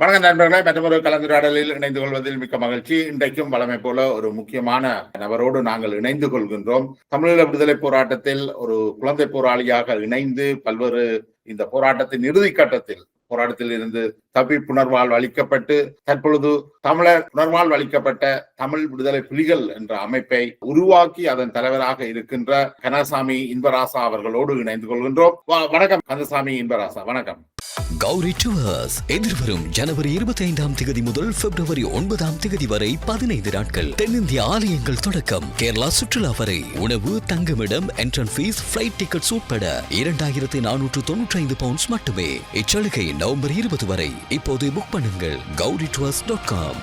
வணக்கம் நண்பர்களே மற்றொரு கலந்துரையாடலில் இணைந்து கொள்வதில் மிக்க மகிழ்ச்சி. இன்றைக்கும் வளமை போல ஒரு முக்கியமான நபரோடு நாங்கள் இணைந்து கொள்கின்றோம். தமிழீழ விடுதலை போராட்டத்தில் ஒரு குழந்தை போராளியாக இணைந்து பல்வேறு இந்த போராட்டத்தின் இறுதி கட்டத்தில் போராட்டத்தில் இருந்து தப்பி புனர்வாழ்வு அளிக்கப்பட்டு தற்பொழுது தமிழர் புனர்வாழ்வு அளிக்கப்பட்ட தமிழ் விடுதலை புலிகள் என்ற அமைப்பை உருவாக்கி அதன் தலைவராக இருக்கின்ற கனசாமி இன்பராசா அவர்களோடு இணைந்து கொள்கின்றோம். வணக்கம் கந்தசாமி இன்பராசா வணக்கம். கௌரி டுவர்ஸ் எதிர்வரும் ஜனவரி இருபத்தி ஐந்தாம் தேதி முதல் பிப்ரவரி ஒன்பதாம் தேதி வரை பதினைந்து நாட்கள் தென்னிந்திய ஆலயங்கள் தொடக்கம். கேரளா சுற்றுலா வரை உணவு தங்குமிடம் என்ட்ரன் ஃபீஸ் பிளைட் டிக்கெட்ஸ் உட்பட இரண்டாயிரத்தி நானூற்று தொன்னூற்றி ஐந்து பவுண்ட்ஸ் மட்டுமே. இச்சலுகையின் நவம்பர் இருபது வரை இப்போது புக் பண்ணுங்கள் கௌரி டுவர்ஸ் டாட் காம்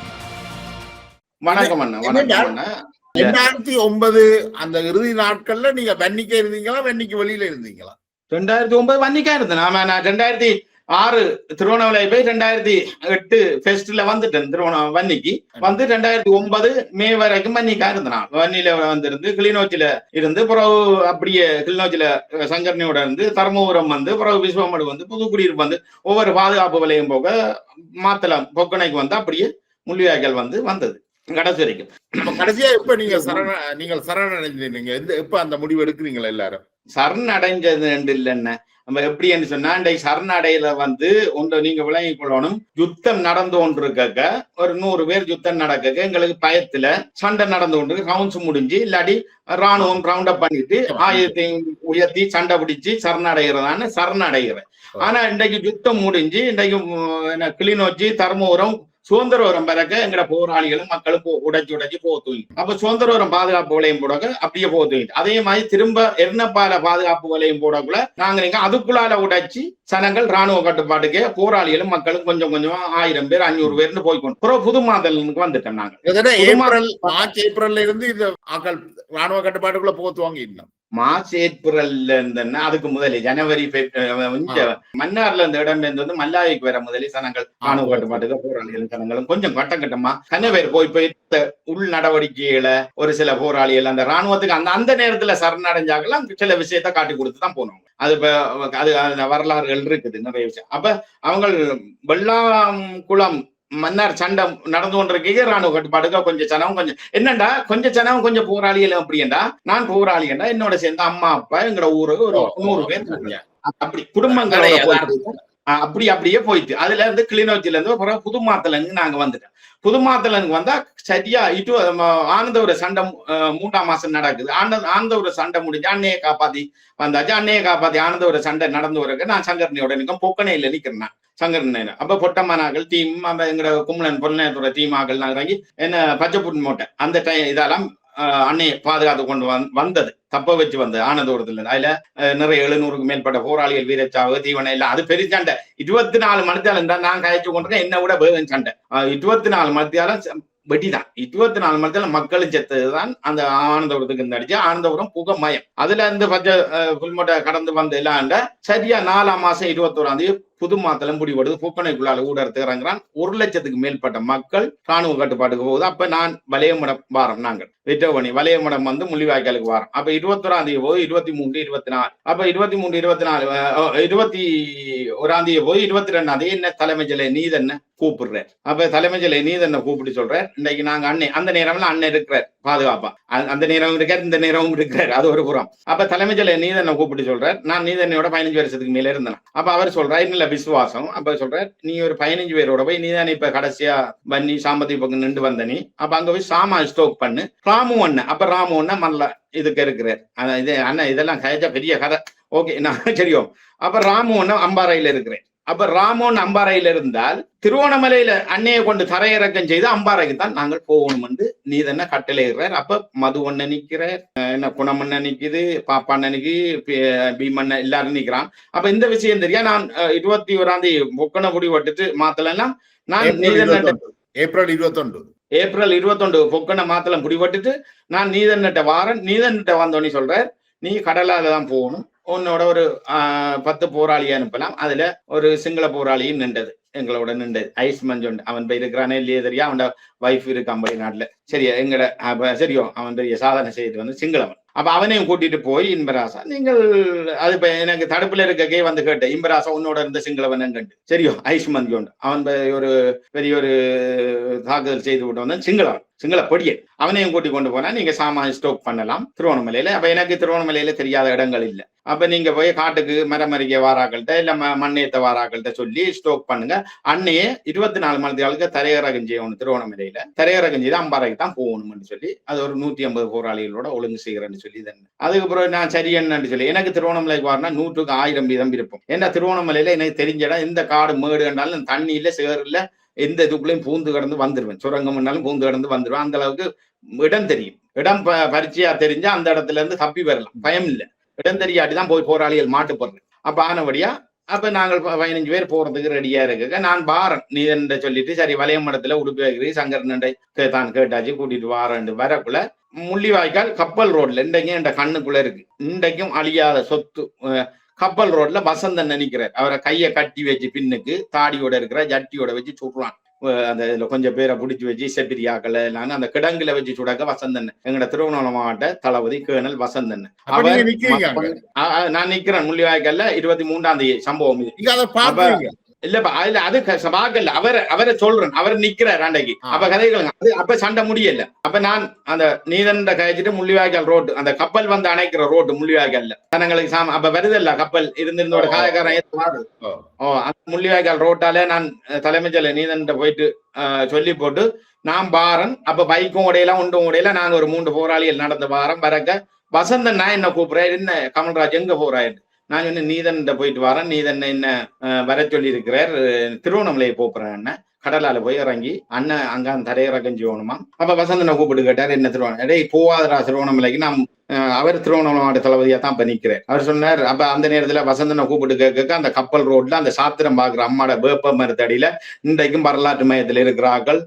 வணக்கம் அண்ணா வணக்கம் அண்ணா. ரெண்டாயிரத்தி ஒன்பது அந்த இறுதி நாட்கள்ல நீங்க வெண்ணிக்க இருந்தீங்களா வெண்ணிக்கு வெளியில இருந்தீங்களா? ரெண்டாயிரத்தி ஒன்பது வன்னிக்கா இருந்தேன் ஆமா நான் ரெண்டாயிரத்தி ஆறு திருவண்ணாமலை போய் ரெண்டாயிரத்தி எட்டு ஃபெஸ்ட்ல வந்துட்டேன். திருவண்ணா வன்னிக்கு. வந்து ரெண்டாயிரத்தி ஒன்பது மே வரைக்கும் வன்னிக்கா இருந்தேன் வன்னியில வந்திருந்து கிளிநொச்சியில இருந்து பிறகு அப்படியே கிளிநொச்சியில சங்கரனியோட இருந்து தர்மபுரம் வந்து பிறகு விஸ்வமடு வந்து புதுக்குடியிருப்பு வந்து ஒவ்வொரு பாதுகாப்பு விலையும் போக மாத்தலாம் பொக்கனைக்கு வந்து அப்படியே முள்ளிவாய்க்கால் வந்து வந்தது. கடைசி வரைக்கும். கடைசியா எப்ப நீங்க சரண நீங்கள் சரணடைந்தீங்க? எந்த எப்ப அந்த முடிவு எடுக்கிறீங்களா எல்லாரும்? சரண் அடைஞ்சது ரெண்டு இல்லைன்னு நம்ம எப்படின்னு சொன்னா இன்றைக்கு சரணடையில வந்து ஒன்று நீங்க விளங்கி கொள்ளணும். யுத்தம் நடந்து கொண்டிருக்க ஒரு நூறு பேர் யுத்தம் நடக்க எங்களுக்கு பயத்துல சண்டை நடந்து கொண்டு கவுன்ஸ் முடிஞ்சு இல்லாட்டி ராணுவம் ரவுண்ட் அப் பண்ணிட்டு ஆயுதத்தை உயர்த்தி சண்டை பிடிச்சு சரணடைகிறதான்னு சரணடைகிறேன். ஆனா இன்றைக்கு யுத்தம் முடிஞ்சு இன்றைக்கு கிளிநொச்சி தர்மபுரம் சுதந்திரபுரம் பிறக்க எங்கட போராளிகளும் மக்களும் போ- உடைச்சு உடைச்சு போக தூங்கி அப்ப சுதந்திரபுரம் பாதுகாப்பு வலையம் போடக்க அப்படியே போக தூங்கிட்டு அதே மாதிரி திரும்ப எர்ணப்பால பாதுகாப்பு வலையம் போடக்குள்ள நாங்க நீங்க அதுக்குள்ளால உடைச்சு சனங்கள் ராணுவ கட்டுப்பாட்டுக்கே போராளிகளும் மக்களும் கொஞ்சம் கொஞ்சமா ஆயிரம் பேர் அஞ்சூறு பேர்னு போய்க்கொண்டு அப்புறம் புது மாதலுக்கு வந்துட்டோம் நாங்க. கிட்டத்தட்ட குடும்ப- ஏப்ரல் மார்ச் ஏப்ரல்ல இருந்து இந்த ஆக்கள் ராணுவ கட்டுப்பாட்டுக்குள்ள போத்துவாங்க இன்னும் மார்ச் ஏப்ரல்ல இருந்தேன்னா அதுக்கு முதலே ஜனவரி மன்னார்ல இந்த இடம் இருந்து வந்து மல்லாவிக்கு வர முதலே சனங்கள். ராணுவ கட்டுப்பாட்டுக்கு போராளிகளும் சனங்களும். கொஞ்சம் கட்டம் கட்டமா கண்ண பேர் போய் போய் உள் நடவடிக்கைகளை ஒரு சில போராளிகள் அந்த ராணுவத்துக்கு அந்த அந்த நேரத்துல சரணடைஞ்சாங்கலாம் சில விஷயத்த காட்டி கொடுத்து தான் போனோம். அது இப்ப அது வரலாறுகள் இருக்குது நிறைய விஷயம். அப்ப அவங்க வெள்ளாம் குளம் மன்னார் சண்டை நடந்து கொண்டிருக்கீங்க. ராணுவ கட்டுப்பாடுக்கு கொஞ்சம் சனவும் கொஞ்சம் என்னண்டா? கொஞ்சம் சனவும் கொஞ்சம் போராளிகள் அப்படியேண்டா நான் போராளிகண்டா என்னோட? சேர்ந்து அம்மா அப்பா எங்களோட ஊரு ஒரு நூறு பேர். அப்படி குடும்பங்களோட அப்படி அப்படியே போயிட்டு. அதுல இருந்து கிளிநொச்சில இருந்து அப்புறம் புதுமாத்தலனுக்கு நாங்க வந்துட்டோம். புதுமாத்தலனுக்கு வந்தா சரியா இட்டு ஆனந்தபுர சண்டை மூன்றாம் மாசம் நடக்குது. ஆனந்த ஆனந்தபுர சண்டை முடிஞ்சு அன்னையை காப்பாத்தி வந்தாச்சு. அன்னையை காப்பாத்தி ஆனந்தபுர சண்டை நடந்து வரக்கு நான் சங்கரனையோட நிற்கும் பொக்கனையில நிக்கிறேன் சங்கரன் அப்ப பொட்டம்மனாக்கள் டீம் அந்த எங்களோட கும்பலன் பொன்னேத்துற டீம் ஆக்கள் நான் இறங்கி என்ன பச்சை புட்டு மூட்டை அந்த டைம் இதெல்லாம் அன்னையை பாதுகாத்து கொண்டு வந் வந்தது. தப்ப வச்சு வந்தது. ஆனந்தபுரத்துல. இருந்து. அதுல நிறைய எழுநூறுக்கு மேற்பட்ட போராளிகள் வீரச்சாவு தீவனை எல்லாம். அது பெரிய சண்டை. இருபத்தி நாலு மணித்தாலும் தான் நான் கழிச்சு கொண்டிருக்கேன். என்ன விட வேகம் சண்டை. இருபத்தி நாலு மணித்தாலும் வெட்டிதான். இருபத்தி நாலு மணித்தால மக்களும் செத்ததுதான். அந்த ஆனந்தபுரத்துக்கு இந்த அடிச்சு. ஆனந்தபுரம் புகமயம். அதுல இருந்து பச்சை புல்மொட்டை கடந்து வந்த இல்லாண்ட சரியா நாலாம் மாசம் இருபத்தோராம் தேதி புது மாத்தலம் ஓடுது. பூப்பனைக்குள்ளால ஊடறத்து இறங்குறான். ஒரு லட்சத்துக்கு மேற்பட்ட மக்கள் ராணுவ கட்டுப்பாட்டுக்கு போகுது. அப்ப நான் வலையமடம் வாரம் நாங்கள். வெற்றவணி வலையமடம் வந்து முள்ளிவாய்க்காலுக்கு வாரம். அப்ப இருபத்தொராம் தேதி போய் இருபத்தி மூன்று இருபத்தி நாலு அப்ப இருபத்தி மூன்று இருபத்தி நாலு இருபத்தி ஒராம் தேதி போய் இருபத்தி ரெண்டாம் தேதி என்ன தலைமை ஜெலை நீதன்ன கூப்பிடுறார். அப்ப தலைமை ஜெலை நீதன்ன கூப்பிட்டு சொல்றார்? இன்னைக்கு நாங்க அண்ணன் அந்த நேரம்ல அண்ணன் இருக்கிறார் பாதுகாப்பா. அந்த நேரம் இருக்கார் இந்த நேரமும் இருக்கிறார். அது ஒரு புறம். அப்ப தலைமை ஜெலை என்ன கூப்பிட்டு சொல்றார்? நான் நீதனையோட பதினஞ்சு வருஷத்துக்கு மேல இருந்தேன். அப்ப அவர் சொல்றாரு இல்ல விசுவாசம். அப்ப சொல்ற நீ ஒரு பதினஞ்சு பேரோட போய் நீ தானே இப்ப கடைசியா வன்னி சாம்பத்தி பக்கம் நின்று வந்த நீ. அப்ப அங்க போய் சாமா ஸ்டோக் பண்ணு. ராமு அண்ணன் அப்ப ராமு அண்ணன் மல்ல இதுக்கு இருக்கிறார். அதான் இது அண்ணன் இதெல்லாம் கழிச்சா பெரிய கதை. ஓகே நான் தெரியும் அப்ப ராமு அண்ணன் அம்பாறையில இருக்கிறேன் அப்ப ராமோன் அம்பாறையில இருந்தால் திருவோணமலையில அன்னையை கொண்டு தரையிறக்கம் செய்து அம்பாறைக்கு தான் நாங்கள் போகணும் என்று நீ தானே கட்டளையிடுறார் அப்ப மது ஒண்ணு நிக்கிறார். என்ன குணமண்ண நிக்குது? பாப்பாண்ண நிக்கி? பீமண்ண எல்லாரும் நிக்கிறான். அப்ப இந்த விஷயம் தெரியா? நான் இருபத்தி ஓராம் தேதி பொக்கனை முடி விட்டுட்டு மாத்தலாம் நான் ஏப்ரல் நீதன்ன 21. ஏப்ரல் இருபத்தொன்று. ஏப்ரல் இருபத்தொண்டு பொக்கனை மாத்தலம் முடிவட்டுட்டு நான் நீதன்கிட்ட வாரேன் நீதன்கிட்ட வந்தோடனே சொல்றேன் நீ கடலால தான் போகணும். உன்னோட ஒரு ஆஹ், பத்து போராளி அனுப்பலாம். அதுல ஒரு சிங்கள போராளியும் நின்றது எங்களோட நின்றது. ஐஸ் மஞ்சோண்டு அவன் போய் இருக்கிறானே இல்லையே தெரியா? அவனோட வைஃப் இருக்கான் படி நாட்டுல சரியா எங்கட அப்ப சரியோ அவன் பெரிய சாதனை செய்து வந்து சிங்களவன். அப்ப அவனையும் கூட்டிட்டு போய் இன்பராசா நீங்கள் அது இப்ப எனக்கு தடுப்புல இருக்கக்கே வந்து கேட்டேன். இன்பராசா உன்னோட இருந்த சிங்களவன் கண்டு. சரியோ ஐஸ்மந்த் உண்டு அவன் ஒரு பெரிய ஒரு தாக்குதல் செய்து விட்டு வந்தான் சிங்களவன். சிங்கள பொடியன். அவனையும் கூட்டி கொண்டு போனா நீங்க சாமான் ஸ்டோக் பண்ணலாம். திருவண்ணாமலையில அப்ப எனக்கு திருவண்ணாமலையில தெரியாத இடங்கள் இல்லை. அப்ப நீங்க போய் காட்டுக்கு மரமறிக்க வாராக்கள்கிட்ட இல்ல ம- மண்ணேத்த வாராக்கள்கிட்ட சொல்லி ஸ்டோக் பண்ணுங்க. அன்னையே இருபத்தி நாலு மணி ஆளுக்கு தரையரகஞ்சி செய்யணும் திருவண்ணாமலையில தரையரகஞ்சி செய்து அம்பாறைக்கு தான் போகணும்னு சொல்லி அது ஒரு நூத்தி ஐம்பது போராளிகளோட ஒழுங்கு செய்கிறேன்னு சொல்லி இதன் அதுக்கப்புறம் நான் சரி என்னன்னு சொல்லி எனக்கு திருவண்ணாமலைக்கு வரனா நூற்றுக்கு ஆயிரம் வீதம் விருப்பம் ஏன்னா திருவண்ணாமலையில எனக்கு தெரிஞ்ச இடம் எந்த காடு மேடு கண்டாலும் தண்ணி இல்ல சேறு எந்த இதுக்குள்ளேயும் பூந்து கடந்து வந்துடுவேன் சுரங்கம் பண்ணாலும் பூந்து கடந்து வந்துடுவேன் அந்த அளவுக்கு இடம் தெரியும். இடம் ப- பரிச்சையா தெரிஞ்சா அந்த இடத்துல இருந்து தப்பி வரலாம். பயம் இல்லை. இடம் தெரியாட்டி தான் போய் போராளிகள் மாட்டுப்படுறேன் அப்ப ஆனபடியா அப்ப நாங்கள் பதினஞ்சு பேர் போறதுக்கு ரெடியா இருக்க நான் பாரன் நீ என்று சொல்லிட்டு சரி வளையம் மடத்துல உடுப்பி வைக்கிறீ தான் கேட்டாச்சு கூட்டிட்டு வாரேன் வரக்குள்ள முள்ளிவாய்க்கால் கப்பல் ரோட்ல இன்றைக்கும் என் கண்ணுக்குள்ள இருக்கு. இன்றைக்கும் அழியாத சொத்து கப்பல் ரோட்ல வசந்தன் நினைக்கிறார். அவரை கையை கட்டி வச்சு பின்னுக்கு தாடியோட இருக்கிற ஜட்டியோட வச்சு சுடுறான் அந்த இதுல கொஞ்சம் பேரை பிடிச்சி வச்சு செப்பிரியாக்கள் எல்லாம் அந்த கிடங்குல வச்சு சுடக்க வசந்தன். எங்கட திருவண்ணாமலை மாவட்ட தளபதி கேர்னல் வசந்தன். ஆ, நான் நிக்கிறேன். முள்ளிவாய்க்கல்ல இருபத்தி மூன்றாம் தேதி சம்பவம் இல்லப்பா அதுல அது பார்க்கல அவர் அவரை சொல்றேன். அவர் நிக்கிறார் அன்றைக்கு. அப்ப கதைகள் அது அப்ப சண்டை முடியல. அப்ப நான் அந்த நீதண்ட கழிச்சிட்டு முள்ளிவாய்க்கால் ரோடு அந்த கப்பல் வந்து அணைக்கிற ரோடு முள்ளிவாய்க்கால்ல. ஜனங்களுக்கு சாம அப்ப வருதல்ல கப்பல்? இருந்திருந்தோட வாரு. ஓ. அந்த முள்ளிவாய்க்கால் ரோட்டால நான் தலைமைச் செயலர் நீதண்ட போயிட்டு சொல்லி போட்டு நான் பாரன் அப்ப பைக்கும் உடையலாம் உண்டும் உடையல நாங்க ஒரு மூன்று போராளிகள் நடந்த வாரம் வரக்க வசந்தன் நான் என்ன கூப்பிடுறேன்? என்ன கமல்ராஜ் எங்க போறாரு நான் சொன்னேன் நீதன்கிட்ட போயிட்டு வரேன். நீதன் என்ன வர சொல்லி இருக்கிறார் திருவண்ணாமலையை போப்புறேன் அண்ணன் கடலால போய் இறங்கி அண்ணன் அங்க அந்த தரையிறக்கம் செய்யணுமா அப்ப வசந்தனை கூப்பிட்டு கேட்டார் என்ன திருவண்ணாமலை டேய் போவாதரா திருவண்ணாமலைக்கு. நான் அவர் திருவண்ணாமலை மாவட்ட தளபதியா தான் பண்ணிக்கிறேன் அவர் சொன்னார் அப்ப அந்த நேரத்துல வசந்தனை கூப்பிட்டு கேட்க அந்த கப்பல் ரோட்ல அந்த சாத்திரம் பாக்குற அம்மாட வேப்ப மருத்தடியில இன்றைக்கும் வரலாற்று மையத்தில் இருக்கிறார்கள்.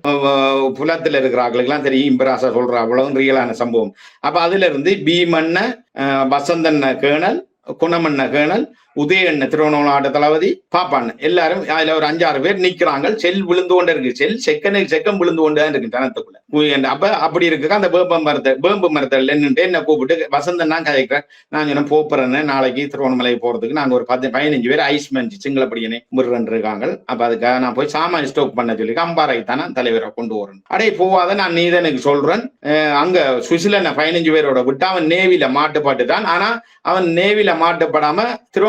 புலத்துல இருக்கிறார்களுக்கு எல்லாம் தெரியும். இம்பராசா சொல்ற அவ்வளவு ரியலான சம்பவம். அப்ப அதுல இருந்து பீமன்ன அஹ், வசந்தன் கேணல் குணமண்ண கேணல் உதயண்ண திருவண்ணாமலை தளபதி பாப்பாண்ண எல்லாரும் அதுல ஒரு அஞ்சாறு பேர் நிக்கிறாங்க. செல் விழுந்து கொண்டே இருக்கு. செல் செக்கனுக்கு செக்கம் விழுந்து கொண்டு தான் இருக்கு தனத்துக்குள்ள அப்ப அப்படி இருக்கு அந்த வேப்ப மரத்தை வேம்பு மரத்தில் நின்றுட்டு என்ன கூப்பிட்டு வசந்தன் தான் கதைக்கிறேன் நான் என்ன போப்புறேன்னு நாளைக்கு திருவண்ணாமலை போறதுக்கு நாங்க ஒரு பத்து பதினஞ்சு பேர் ஐஸ் மஞ்சு சிங்களப்படியனை முருகன் இருக்காங்க அப்ப அதுக்காக நான் போய் சாமான் ஸ்டோக் பண்ண சொல்லி அம்பாறை தானே தலைவரை கொண்டு வரேன் அடே போவாத நான் நீதனுக்கு சொல்றேன். அங்க சுவிட்சர்லாந்து பதினஞ்சு பேரோட விட்டு அவன் நேவில மாட்டுப்பாட்டு தான். ஆனா அவன் நேவில மாட்டுப்படாம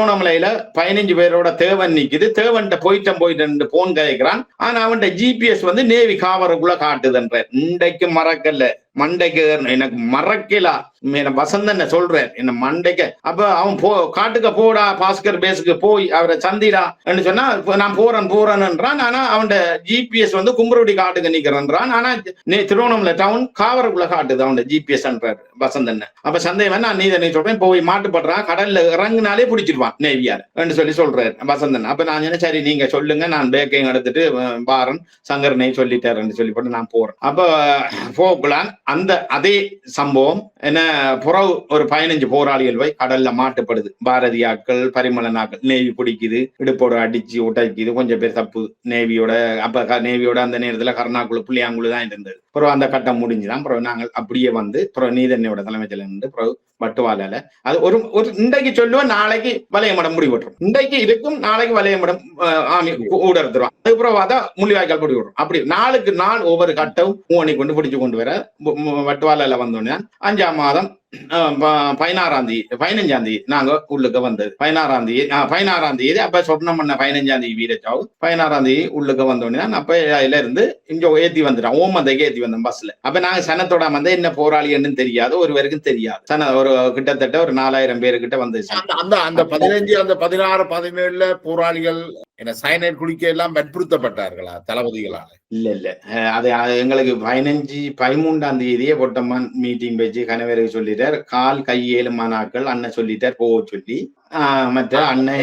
திருவண்ணாமலையில பதினஞ்சு பேரோட தேவன் நிக்குது. தேவன்கிட்ட போயிட்டம் போயிட்டு போன் கதைக்கிறான் ஆனா அவன்கிட்ட ஜிபிஎஸ் வந்து நேவி காவருக்குள்ள காட்டுதுன்ற இன்றைக்கு மறக்கல. மண்டைக்கு எனக்கு மறக்கலா. என்ன வசந்தன் சொல்றேன் என்ன மண்டைக்கு. அப்ப அவன் போ காட்டுக்கு போடா பாஸ்கர் பேஸுக்கு போய் அவரை சந்திடா என்று சொன்னா நான் போறேன் போறேன்ன்றான் ஆனா அவன் ஜிபிஎஸ் வந்து கும்பருடி காட்டுக்கு நிக்கிறன்றான் ஆனா திருவண்ணாமலை டவுன் காவரக்குள்ள காட்டுது அவன் ஜிபிஎஸ் வசந்தன். அப்ப சந்தேகம் நான் நீ நீ சொல்றேன். போய் மாட்டுப்படுறான். கடல்ல இறங்குனாலே பிடிச்சிருவான் நேவியார் என்று சொல்லி சொல்றாரு வசந்தன். அப்ப நான் என்ன சரி நீங்க சொல்லுங்க. நான் பேக்கையும் எடுத்துட்டு பாரன் சங்கரனை சொல்லிட்டாருன்னு சொல்லி போட்டு நான் போறேன். அப்ப போகலான் அந்த அதே சம்பவம் என்ன புறவு ஒரு பதினஞ்சு போராளிகள் போய் கடல்ல மாட்டுப்படுது. பாரதியாக்கள் பரிமளனாக்கள் நேவி பிடிக்குது இடுப்போட அடிச்சு உடைக்குது கொஞ்சம் பேர் தப்பு நேவியோட அப்ப நேவியோட அந்த நேரத்துல கருணாக்குழு புள்ளியாங்குழு தான் இருந்தது. பிறகு அந்த கட்டம் முடிஞ்சுதான் பிறகு நாங்கள் அப்படியே வந்து பிறகு நீதன்னையோட தலைமைச்சல இருந்து பிறகு பட்டுவாலால. அது ஒரு ஒரு இன்றைக்கு சொல்லுவோம் நாளைக்கு வலையமடம் முடிவெட்டுரும் இன்றைக்கு இருக்கும் நாளைக்கு வலையமடம் ஆமி கூட எடுத்துருவோம் அதுக்கப்புறம் பார்த்தா முள்ளிவாய்க்கால் பிடி விடுறோம் அப்படி நாளுக்கு நாள் ஒவ்வொரு கட்டமும் மூணி கொண்டு பிடிச்சு கொண்டு வர மு- வட்டுவாலால வந்தோடனே அஞ்சாம் மாதம் பதினாறாம் தேதி பதினஞ்சாம் தேதி நாங்க உள்ளுக்கு வந்தது. பதினாறாம் தேதி பதினாறாம் தேதி அப்ப சொர்ணம் பண்ண பதினஞ்சாம் தேதி வீரச்சாவு. பதினாறாம் தேதி உள்ளுக்கு வந்தோடனே அப்ப அதுல இருந்து இங்க ஏத்தி வந்துட்டேன் ஓமந்தைக்கு ஏத்தி வந்தேன் பஸ்ல. அப்ப நாங்க சனத்தோட வந்து என்ன போராளி என்னன்னு தெரியாது. ஒருவருக்கும் தெரியாது. சன ஒரு கிட்டத்தட்ட ஒரு நாலாயிரம் பேருக்கிட்ட வந்து அந்த அந்த பதினஞ்சு அந்த பதினாறு பதினேழுல போராளிகள் என்ன சைனைட் குடிக்க எல்லாம் வற்புறுத்தப்பட்டார்களா தளபதிகளால? இல்ல இல்ல. அது எங்களுக்கு பதினஞ்சு பதிமூன்றாம் தேதியே பொட்டம்மான் மீட்டிங் வச்சு கணவருக்கு சொல்லிட்டார். கால் கையேழுமானாக்கள் அண்ணன் சொல்லிட்டார் போக சொல்லி. மற்ற அண்ணன்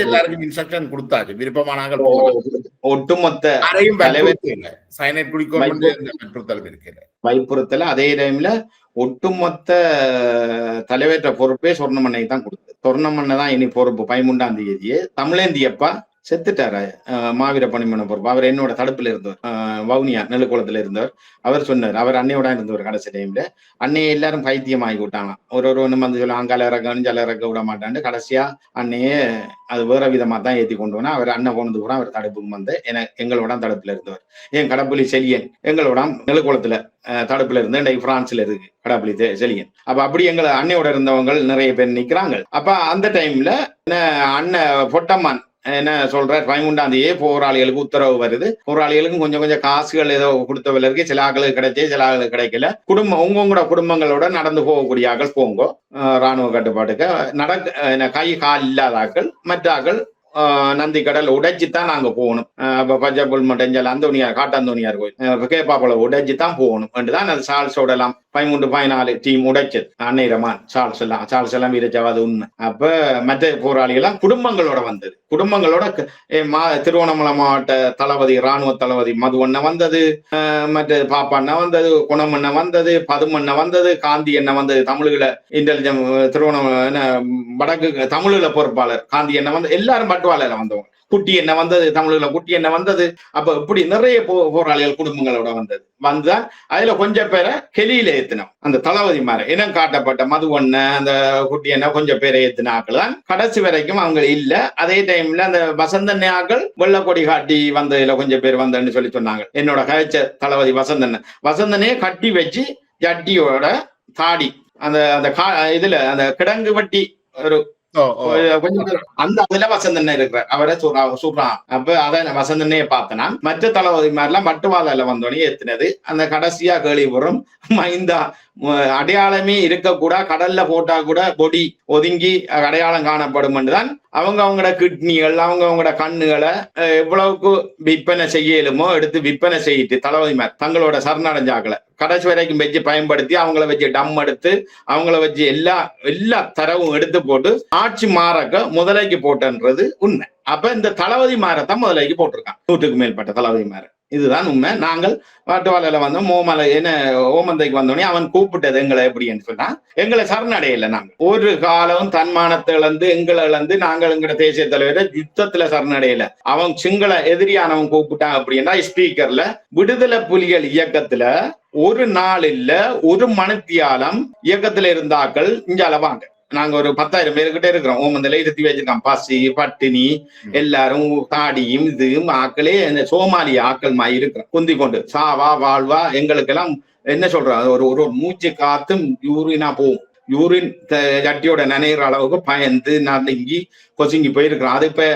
எல்லாருக்கும் இன்ஸ்ட்ரக்ஷன் கொடுத்தாச்சு. விருப்பமானார்கள் போகலாம். ஒட்டுமொத்த வற்புறுத்தல சைனைட் இருக்கிறது வைப்புறுத்தல. அதே டைம்ல ஒட்டுமொத்த தலைவர்கிட்ட பொறுப்பே சொர்ணமண்ணை தான் கொடுத்தது. சொர்ணமண்ணை தான் இனி பொறுப்பு. பதிமூன்றாம் தேதியே. தமிழேந்தியப்பா செத்துட்டாரு? மாவீர பணிமனை பொறுப்பு அவர் என்னோட தடுப்புல இருந்தவர். வவுனியா நெல்லுக்குளத்துல இருந்தவர். அவர் சொன்னார் அவர் அன்னையோட இருந்தவர் கடைசி டைம்ல அன்னையை எல்லாரும் பைத்தியம் ஆகி விட்டாங்க ஒரு ஒரு ஒன்று வந்து சொல்லுவாங்க அங்கால இறக்க அஞ்சால இறக்க விட மாட்டான்னு கடைசியா அன்னையே அது வேற விதமா தான் ஏத்தி கொண்டு போனா அவர் அண்ணன் போனது கூட அவர் தடுப்புக்கு வந்து. என எங்களோட தடுப்புல இருந்தவர். என் கடப்புலி செலியன் எங்களோட நெல்லுக்குளத்துல தடுப்புல இருந்து இன்றைக்கு பிரான்ஸ்ல இருக்கு கடப்புலி செலியன் அப்ப அப்படி எங்களை அன்னையோட இருந்தவங்க நிறைய பேர் நிக்கிறாங்க. அப்ப அந்த டைம்ல அண்ணன் பொட்டம்மான் என்ன சொல்றார்? பதிமூன்றாம் தேதியே போராளிகளுக்கு உத்தரவு வருது. போராளிகளுக்கும் கொஞ்சம் கொஞ்சம் காசுகள் ஏதோ கொடுத்த விலருக்கு சில ஆக்களுக்கு கிடைச்சே சில ஆக்களுக்கு கிடைக்கல. குடும்பம் உங்களோட குடும்பங்களோட நடந்து போகக்கூடிய ஆக்கள் போங்கோ. ராணுவ கட்டுப்பாட்டுக்கு. நடக்க என்ன, கை கால் இல்லாத ஆக்கள் மற்ற ஆக்கள் ஆஹ் நந்தி கடல் உடைச்சு தான் நாங்க போகணும் இப்போ பஞ்சபுல் மட்டஞ்சல் அந்தோனியார் காட்டாந்தோனியார் கோயில் கேப்பாப்பழ உடைச்சு தான் போகணும். தான் அது சால்ஸோட பதிமூன்று பதினாலு டீம் உடைச்சது. அன்னை ரமான் சால்ஸ் எல்லாம் சால்ஸ் எல்லாம் வீரச்சவா அது உண்மை. அப்ப மற்ற போராளிகள் எல்லாம் குடும்பங்களோட வந்தது. குடும்பங்களோட மா திருவண்ணாமலை மாவட்ட தளபதி ராணுவ தளபதி மதுவண்ண வந்தது. ஆஹ் மற்ற பாப்பாண்ண வந்தது குணமண்ண வந்தது பதுமண்ண வந்தது காந்தி என்ன வந்தது தமிழ்கள இன்டெலிஜென்ட் திருவண்ணாமலை என்ன, வடக்கு தமிழுல பொறுப்பாளர் காந்தி என்ன வந்து எல்லாரும் பட்டுவாளையில வந்தவங்க. குட்டி என்ன வந்தது? தமிழ்ல குட்டி என்ன வந்தது? அப்ப இப்படி நிறைய போ- போராளிகள் குடும்பங்களோட வந்தது. வந்தான் அதுல கொஞ்சம் பேரை கெலியில ஏத்தினோம். அந்த தளபதி மாதிரி இனம் காட்டப்பட்ட மதுவண்ண அந்த குட்டி என்ன கொஞ்சம் பேரை ஏத்தினாக்கள் தான். கடைசி வரைக்கும் அவங்க இல்ல. அதே டைம்ல அந்த வசந்தன் ஆக்கள் வெள்ளக்கொடி காட்டி வந்ததுல கொஞ்சம் பேர் வந்தேன்னு சொல்லி சொன்னாங்க. என்னோட கழிச்ச தளபதி வசந்தன் வசந்தனே கட்டி வச்சு ஜட்டியோட தாடி அந்த அந்த கா இதுல அந்த கிடங்கு வட்டி ஒரு கொஞ்சம் அந்த அதுல வசந்தன் இருக்கிறார் அவரை சொல்றா சொல்றான் அப்ப அத வசந்தண்ணையை பார்த்தனா மற்ற தளபதிமாரெல்லாம் மாதிரிலாம் மட்டுவாதால வந்தோடனே ஏத்தினது அந்த கடைசியா கேள்விபுரம் மைந்தா அடையாளமே இருக்கக்கூட கடல்ல போட்டா கூட பொடி ஒதுங்கி அடையாளம் காணப்படும் தான் அவங்க அவங்களோட கிட்னிகள் அவங்க அவங்களோட கண்ணுகளை எவ்வளவுக்கு விற்பனை செய்யலுமோ எடுத்து விற்பனை செய்யிட்டு தளபதிமார் தங்களோட சரணடைஞ்சாக்களை. கடைசி வரைக்கும் வச்சு பயன்படுத்தி அவங்கள வச்சு டம் எடுத்து அவங்கள வச்சு எல்லா எல்லா தரவும் எடுத்து போட்டு ஆட்சி மாறக்க முதலைக்கு போட்டன்றது உண்மை. அப்ப இந்த தளபதி மாறத்தான் முதலைக்கு போட்டிருக்கான். நூற்றுக்கு மேற்பட்ட தளபதி மாற இதுதான் உண்மை. நாங்கள் வாட்டுவாலையில வந்தோம். மோமலை என்ன ஓமந்தைக்கு வந்தோடனே அவன் கூப்பிட்டது எங்களை எப்படின்னு சொன்னா எங்களை சரணடையல நாங்கள். ஒரு காலம் தன்மானத்தை இழந்து எங்களை இழந்து நாங்கள் எங்கட தேசிய தலைவரை யுத்தத்துல சரணடையல. அவன் சிங்கள எதிரியானவன் கூப்பிட்டான் அப்படின்னா ஸ்பீக்கர்ல விடுதலை புலிகள் இயக்கத்துல ஒரு நாள் இல்ல ஒரு மணித்தியாலம் இயக்கத்துல இருந்தாக்கள் இங்க அளவாங்க நாங்க ஒரு பத்தாயிரம் பேருக்கிட்ட இருக்கிறோம். ஓமந்தல இருத்தி வச்சிருக்கோம் பசி பட்டினி எல்லாரும் தாடியும் இதுவும் ஆக்களே இந்த சோமாலி ஆக்கள் மாதிரி இருக்கிறோம். குந்தி கொண்டு சாவா வாழ்வா எங்களுக்கெல்லாம் என்ன சொல்றோம் ஒரு ஒரு மூச்சு காத்தும் யூரினா போகும். யூரின் ஜட்டியோட நினைகிற அளவுக்கு பயந்து நடுங்கி கொசுங்கி போயிருக்கிறோம். அது இப்ப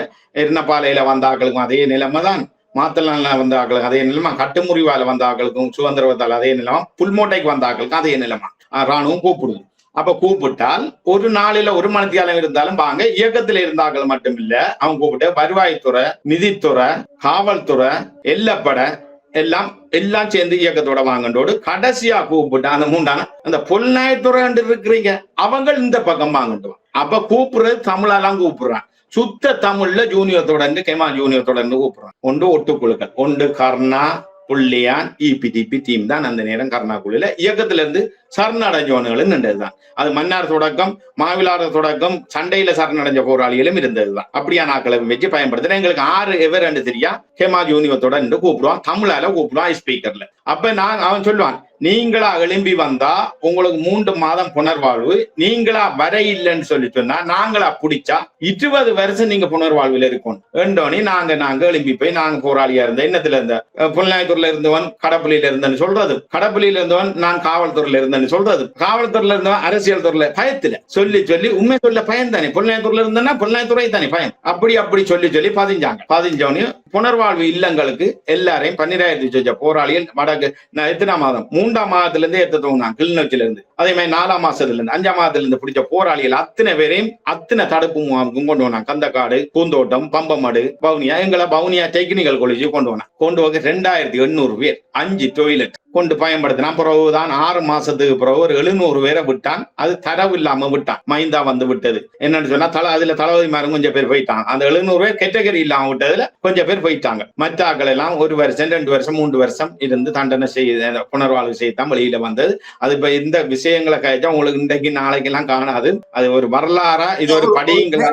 எர்ணப்பாலையில வந்த ஆக்களுக்கும் அதே நிலைமை தான் மாத்தலான்ல வந்த ஆக்களுக்கும் அதே நிலைமை. கட்டுமுறிவால வந்த ஆக்களுக்கும் சுதந்திரத்தால் அதே நிலைமை. புல்மோட்டைக்கு வந்த ஆக்களுக்கும் அதே நிலைமை. ராணுவம் கூப்பிடுது. அப்ப கூப்பிட்டால் ஒரு நாளில ஒரு மனத்தியாலம் இருந்தாலும் வாங்க. இயக்கத்துல இருந்தார்கள் மட்டும் இல்ல அவங்க கூப்பிட்டு வருவாய்த்துறை நிதித்துறை காவல்துறை எல்லப்படை எல்லாம் எல்லாம் சேர்ந்து இயக்கத்தோட வாங்கண்டோடு கடைசியா கூப்பிட்டு அந்த மூண்டான அந்த புலனாய்த்துறை இருக்கிறீங்க. அவங்க இந்த பக்கம் வாங்கட்டு அப்ப கூப்பிடுறது தமிழெல்லாம் கூப்பிடுறான். சுத்த தமிழ்ல ஜூனியர் தொடர்ந்து கேமா ஜூனியர் தொடர்ந்து கூப்பிடுறான். ஒன்று ஒட்டுக்குழுக்கள். ஒன்று கர்ணா புள்ளியான் இபிடிபி டீம் தான் அந்த நேரம் கர்ணா குழுல இயக்கத்துல இருந்து சரணடைஞ்சவனுகளும் நின்றதுதான் அது மன்னார் தொடக்கம் மாவிலாறு தொடக்கம் சண்டையில சரணடைஞ்ச போராளிகளும் இருந்ததுதான். அப்படியான ஆக்களை வச்சு பயன்படுத்தின எங்களுக்கு ஆறு எவர் என்று தெரியா? ஹேமா ஜூனியத்தோட நின்று கூப்பிடுவான். தமிழால கூப்பிடுவான் ஸ்பீக்கர்ல. அப்ப நான் அவன் சொல்லுவான் நீங்களா எழும்பி வந்தா உங்களுக்கு மூன்று மாதம் புனர்வாழ்வு நீங்களா வர இல்லைன்னு சொல்லி சொன்னா நாங்களா பிடிச்சா இருபது வருஷம் நீங்க புனர்வாழ்வில் இருக்கணும். வேண்டோனே நாங்க நாங்க எழும்பி போய் நாங்க போராளியா இருந்த என்னத்துல இருந்த? அஹ் புலனாய்த்துறையில இருந்தவன் கடப்புலியில இருந்தேன்னு சொல்றது. கடப்புலியில இருந்தவன் நான் காவல்துறையில இருந்தேன்னு சொல்றது காவல்துறையில இருந்தா அரசியல் துறையில பயத்துல. சொல்லி சொல்லி உண்மை சொல்ல பயன் தானே. புலனாய்த்துறையில இருந்தனா புலனாய்த்துறை தானே பயன். அப்படி அப்படி சொல்லி சொல்லி பதிஞ்சாங்க. பதிஞ்சவனையும் புனர்வாழ்வு இல்லங்களுக்கு எல்லாரையும் பன்னிராயிரத்தி போராளிகள் வடக்கு எத்தனாம் மாதம்? மூன்றாம் மாதத்துல இருந்தே எத்த தோங்கினாங்க கிளிநொச்சில இருந்து அதே மாதிரி நாலாம் மாசத்துல இருந்து அஞ்சாம் மாதத்துல இருந்து பிடிச்ச போராளிகள் அத்தனை பேரையும் அத்தனை தடுப்பு முகாமுக்கும் கொண்டு வந்தாங்க கந்தக்காடு பூந்தோட்டம் பம்பமடு பவுனியா எங்களை பவுனியா டெக்னிக்கல் காலேஜ் கொண்டு வந்தாங்க கொண்டு வந்து ரெண்டாயிரத்தி எண்ணூறு பேர் அஞ்சு டொய்லெட் கொண்டு பயன்படுத்தினா பிறகுதான் ஆறு மாசத்துக்கு பிறகு ஒரு எழுநூறு பேரை விட்டான். அது தரவு இல்லாம விட்டான். மைந்தா வந்து விட்டது. என்னன்னு சொன்னா தல அதுல தளபதி மாரும் கொஞ்சம் பேர் போயிட்டாங்க. அந்த எழுநூறு பேர் கெட்டகரி இல்லாம விட்டதுல கொஞ்சம் பேர் போயிட்டாங்க. மற்ற ஆட்கள் எல்லாம் ஒரு வருஷம் ரெண்டு வருஷம் மூன்று வருஷம் இருந்து தண்டனை செய்ய புனர்வாழ்வு செய்தான் வெளியில வந்தது. அது இப்ப இந்த விஷயம் விஷயங்களை கழிச்சா உங்களுக்கு இன்றைக்கு நாளைக்கு எல்லாம் காணாது. அது ஒரு வரலாறா இது ஒரு படிங்களா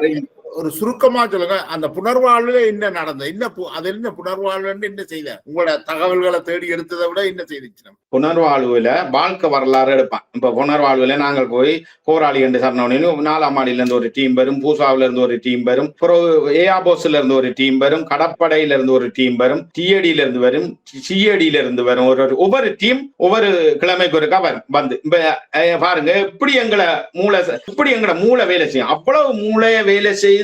ஒரு சுருக்கமா சொல்லுங்க. அந்த புனர்வாழ்வுல என்ன நடந்தது? என்ன பு- அது என்ன புனர்வாழ்வுன்னு என்ன செய்த? உங்களோட தகவல்களை தேடி எடுத்ததை விட என்ன செய்திச்சு புனர்வாழ்வுல வாழ்க்கை வரலாறு எடுப்பான். இப்ப புனர்வாழ்வுல நாங்கள் போய் போராளி என்று சொன்னோன்னு நாலாம் மாடியில இருந்து ஒரு டீம் வரும் பூசாவில இருந்து ஒரு டீம் வரும் அப்புறம் ஏஆபோஸ்ல இருந்து ஒரு டீம் வரும் கடற்படையில இருந்து ஒரு டீம் வரும் டிஏடியில இருந்து வரும் சிஏடியில இருந்து வரும் ஒரு ஒரு- ஒவ்வொரு டீம் ஒவ்வொரு கிழமைக்கு ஒருக்கா வரும் வந்து. இப்ப பாருங்க இப்படி எங்களை மூளை இப்படி எங்களை மூளை வேலை செய்யும்? அவ்வளவு மூளைய வேலை செய்து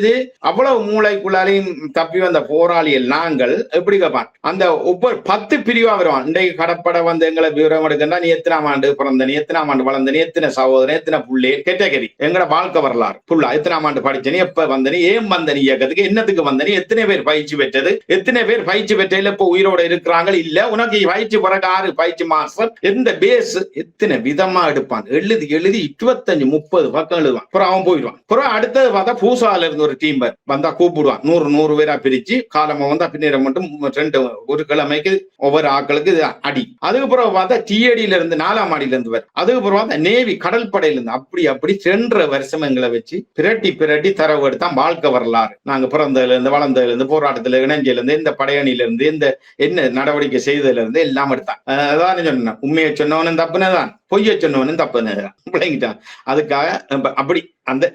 அவ்வளவு மூளைக்குள்ளாலையும் தப்பி வந்த போராளிகள் நாங்கள் எப்படி கேட்பான் அந்த ஒவ்வொரு பத்து பிரிவா வருவான். இன்றைக்கு கடப்படை வந்து எங்களை விவரம் எடுக்கண்டா நீ எத்தனாம் ஆண்டு பிறந்த நீ எத்தனாம் ஆண்டு வளர்ந்த நீ எத்தனை சகோதரன் எத்தனை புள்ளி கேட்டகரி. எங்கட வாழ்க்கை வரலாறு புள்ளா எத்தனாம் ஆண்டு படிச்ச நீ எப்ப வந்த நீ ஏன் வந்த நீ இயக்கத்துக்கு என்னத்துக்கு வந்த நீ எத்தனை பேர் பயிற்சி பெற்றது எத்தனை பேர் பயிற்சி பெற்றையில இப்ப உயிரோட இருக்கிறாங்க இல்ல உனக்கு பயிற்சி பிறகு ஆறு பயிற்சி மாஸ்டர் எந்த பேஸ் எத்தனை விதமா எடுப்பான்? எழுதி எழுதி இருபத்தஞ்சு முப்பது பக்கம் எழுதுவான். அப்புறம் அவன் போயிடுவான். அப்புறம் அடுத்தது பார்த்தா பூசால இருந்து ஒரு டீம் வந்தா கூப்பிடுவான். நூறு நூறு பேரா பிரிச்சு காலமா வந்தா பின்னேற மட்டும் ரெண்டு ஒரு கிழமைக்கு ஒவ்வொரு ஆட்களுக்கு அடி. அதுக்கப்புறம் பார்த்தா டிஏடியில இருந்து நாலாம் மாடியில இருந்து வரும் அதுக்கப்புறம் பார்த்தா நேவி கடல் படையில இருந்து அப்படி அப்படி சென்ற வருஷம் எங்களை வச்சு பிரட்டி பிரட்டி தரவு எடுத்தா வாழ்க்கை வரலாறு. நாங்க பிறந்ததுல இருந்து வளர்ந்ததுல இருந்து போராட்டத்துல இணைஞ்சதுல இருந்து இந்த படையணியில இருந்து இந்த என்ன நடவடிக்கை செய்ததுல இருந்து எல்லாம் எடுத்தான். அதான் சொன்னேன். உண்மையை சொன்னவனும் தப்புனதான். பொய்ய சொன்னவனும் தப்புனதான் விளங்கிட்டான் அதுக்காக அப்படி அந்த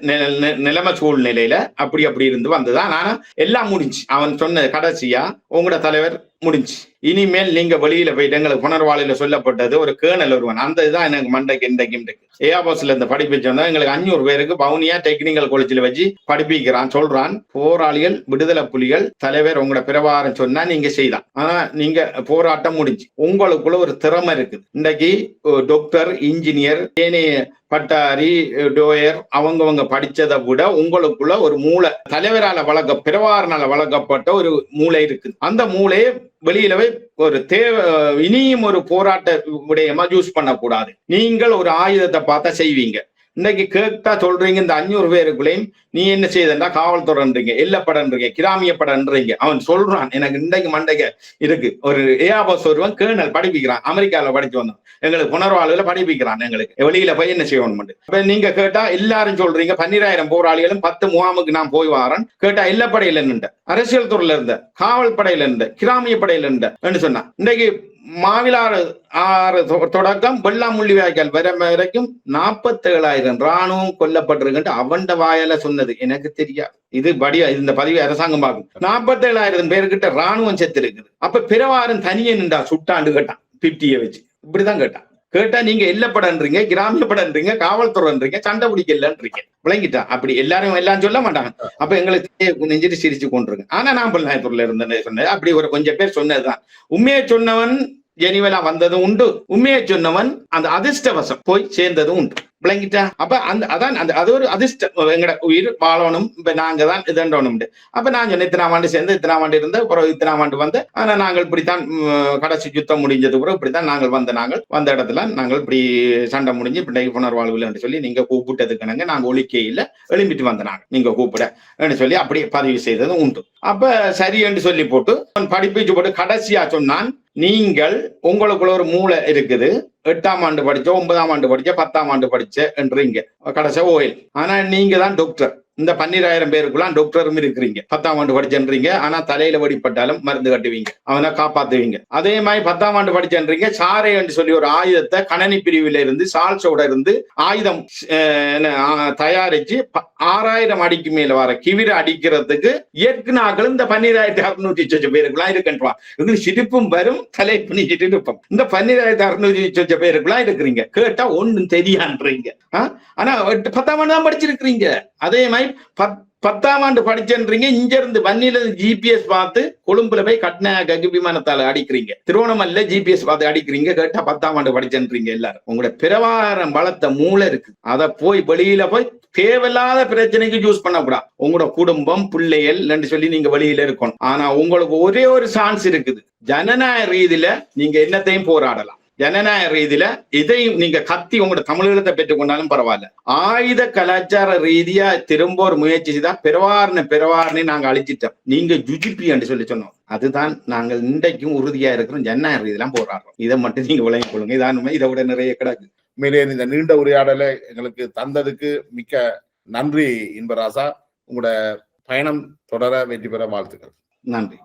நிலைமை சூழ்நிலையில அப்படி அப்படி இருந்து வந்ததான் ஆனா எல்லாம் முடிஞ்சு அவன் சொன்ன கடைசியா உங்களோட தலைவர் முடிஞ்சு. இனிமேல் நீங்க வெளியில போயிட்டு எங்களுக்கு புனர்வாழ்வுல சொல்லப்பட்டது ஒரு கேர்னல் ஒருவன். அந்த இதுதான் எனக்கு மண்டைக்கு இன்றைக்கும் இருக்கு ஏஆபாஸ்ல இந்த படிப்பிச்சு வந்தா எங்களுக்கு அஞ்சூறு பேருக்கு பவுனியா டெக்னிக்கல் காலேஜில் வச்சு படிப்பிக்கிறான் சொல்றான். போராளிகள் விடுதலை புலிகள் தலைவர் உங்களோட பிரபாரம் சொன்னா நீங்க செய்யலாம். ஆனா நீங்க போராட்டம் முடிஞ்சு. உங்களுக்குள்ள ஒரு திறமை இருக்குது. இன்றைக்கு டாக்டர் இன்ஜினியர் ஏனைய பட்டாரி டோயர் அவங்கவங்க படிச்சதை விட உங்களுக்குள்ள ஒரு மூளை. தலைவரால வழங்க பிரவாரனால வழங்கப்பட்ட ஒரு மூளை இருக்கு அந்த மூளையை வெளியிலவே ஒரு தேவை இனியும் ஒரு போராட்ட விடயமா யூஸ் பண்ணக்கூடாது. நீங்கள் ஒரு ஆயுதத்தை பார்த்தா செய்வீங்க. இன்னைக்கு கேட்டா சொல்றீங்க இந்த அஞ்சூறு பேருக்குள்ளேயும் நீ என்ன செய்தா காவல்துறைன்றீங்க எல்லப்படன்றீங்க கிராமிய படன்றீங்க அவன் சொல்றான் எனக்கு இன்றைக்கு மண்டைக்கு இருக்கு. ஒரு ஏஆபாஸ் ஒருவன் கேர்னல் படிப்பிக்கிறான் அமெரிக்காவில் படிச்சு வந்தான். எங்களுக்கு புனர்வாழ்வுல படிப்பிக்கிறான் எங்களுக்கு. வெளியில போய் என்ன செய்யணும் இப்ப நீங்க கேட்டா எல்லாரும் சொல்றீங்க பன்னிராயிரம் போராளிகளும் பத்து முகாமுக்கு நான் போய் வாரன். கேட்டா எல்லா நின்ற அரசியல் துறையில இருந்த காவல் படையில இருந்த கிராமிய படையில இருந்த சொன்னா இன்னைக்கு மாவிலாறு ஆறு தொடக்கம் வெள்ளாமுள்ளி வாய்க்கால் வர வரைக்கும் நாற்பத்தேழாயிரம் ராணுவம் கொல்லப்பட்டிருக்குன்ட்டு அவண்ட வாயால சொன்னது எனக்கு தெரியாது. இது படியா இந்த பதிவு அரசாங்கம் பார்க்கும். நாற்பத்தேழாயிரம் பேர்கிட்ட ராணுவம் செத்து இருக்குது அப்ப பிறவாரம் தனியே நின்றா சுட்டாண்டு கேட்டான் பிப்டியை வச்சு. இப்படிதான் கேட்டான். கேட்டா நீங்க எல்ல படம்ன்றீங்க கிராமிய படம்ன்றீங்க காவல்துறைன்றீங்க சண்டை பிடிக்கலன்றீங்க விளங்கிட்டா. அப்படி எல்லாரும் எல்லாம் சொல்ல மாட்டாங்க. அப்ப எங்களுக்கு நெஞ்சிட்டு சிரிச்சு கொண்டிருங்க ஆனா நான் பல்லாயத்தூர்ல இருந்தேன்னு சொன்னேன். அப்படி ஒரு கொஞ்சம் பேர் சொன்னதுதான். உண்மையை சொன்னவன் ஜெனிவலா வந்ததும் உண்டு. உண்மையை சொன்னவன் அந்த அதிர்ஷ்டவசம் போய் சேர்ந்ததும் உண்டு. விளங்கிட்டா? அப்ப அந்த அதான் அந்த அது ஒரு அதிர்ஷ்டம். எங்கட உயிர் வாழணும். இப்ப நாங்க தான் இதுன்றோம் அப்ப நான் சொன்னேன் இத்தனை ஆண்டு சேர்ந்து இத்தனை ஆண்டு இருந்து அப்புறம் இத்தனை ஆண்டு வந்து ஆனா நாங்கள் இப்படித்தான் கடைசி யுத்தம் முடிஞ்சது கூட இப்படித்தான் நாங்கள் வந்த நாங்கள் வந்த இடத்துல நாங்கள் இப்படி சண்டை முடிஞ்சு இப்படி புனர்வாழ்வுல என்று சொல்லி நீங்க கூப்பிட்டதுக்கு நாங்க ஒழிக்கையில எழும்பிட்டு வந்த நாங்க. நீங்க கூப்பிட என்று சொல்லி அப்படி பதிவு செய்ததும் உண்டு. அப்ப சரி என்று சொல்லி போட்டு அவன் படிப்பிச்சு போட்டு கடைசியா சொன்னான் நீங்கள் உங்களுக்குள்ள ஒரு மூளை இருக்குது. எட்டாம் ஆண்டு படிச்ச ஒன்பதாம் ஆண்டு படிச்ச பத்தாம் ஆண்டு படிச்ச என்றீங்க. கடைசியா ஓயில் ஆனா நீங்க தான் டாக்டர் இந்த பன்னிராயிரம் பேருக்குலாம் டாக்டரும் இருக்கிறீங்க. பத்தாம் ஆண்டு படிச்சன்றீங்க. ஆனா தலையில வடிப்பட்டாலும் மருந்து கட்டுவீங்க. அவனை காப்பாத்துவீங்க. அதே மாதிரி பத்தாம் ஆண்டு படிச்சன்றீங்க. சாரை என்று சொல்லி ஒரு ஆயுதத்தை கணனி பிரிவில இருந்து சால்சோட இருந்து ஆயுதம் என்ன, தயாரிச்சு ப- ஆறாயிரம் அடிக்கு மேல வர கிவிர அடிக்கிறதுக்கு ஏற்கனாக்கள் இந்த பன்னிராயிரத்தி அறுநூத்தி சொச்ச பேருக்குலாம் இருக்குன்றான் இது சிரிப்பும் வரும் தலை பண்ணிட்டு இருப்போம். இந்த பன்னிராயிரத்தி அறுநூத்தி சொச்ச பேருக்குலாம் இருக்கிறீங்க. கேட்டா ஒண்ணும் தெரியான்றீங்க. ஆ? ஆனா பத்தாம் ஆண்டு தான் படிச்சிருக்கிறீங்க. அதே மாதிரி பத் பத்தாம் ஆண்டு படிச்சேன்றீங்க. இங்க இருந்து வன்னில இருந்து ஜிபிஎஸ் பார்த்து கொழும்புல போய் கட்டின ககு விமானத்தால அடிக்கிறீங்க. திருவண்ணாமலையில ஜிபிஎஸ் பார்த்து அடிக்கிறீங்க. கேட்டா பத்தாம் ஆண்டு படிச்சேன்றீங்க எல்லாரும். உங்களோட பிரவாரம் வளர்த்த மூளை இருக்கு. அத போய் வெளியில போய் தேவையில்லாத பிரச்சனைக்கு யூஸ் பண்ணக்கூடாது. உங்களோட குடும்பம் பிள்ளைகள் சொல்லி நீங்க வெளியில இருக்கணும். ஆனா உங்களுக்கு ஒரே ஒரு சான்ஸ் இருக்குது. ஜனநாயக ரீதியில நீங்க என்னத்தையும் போராடலாம். ஜனநாயக ரீதியில இதையும் நீங்க கத்தி உங்களோட தமிழீழத்தை பெற்றுக்கொண்டாலும் பரவாயில்ல. ஆயுத கலாச்சார ரீதியா திரும்ப ஒரு முயற்சி செய்தா பிறவாரண பிறவாரணை நாங்க அழிச்சிட்டோம். நீங்க ஜுஜிபி என்று சொல்லி சொன்னோம். அதுதான் நாங்கள் இன்றைக்கும் உறுதியா இருக்கிறோம். ஜனநாயக ரீதியெல்லாம் போராடுறோம். இதை மட்டும் நீங்க விளங்கிக் கொள்ளுங்க. இதான். இதை விட நிறைய கிடக்கு. உண்மையிலே இந்த நீண்ட உரையாடலை எங்களுக்கு தந்ததுக்கு மிக்க நன்றி இன்பராசா. உங்களோட பயணம் தொடர வெற்றி பெற வாழ்த்துக்கள். நன்றி.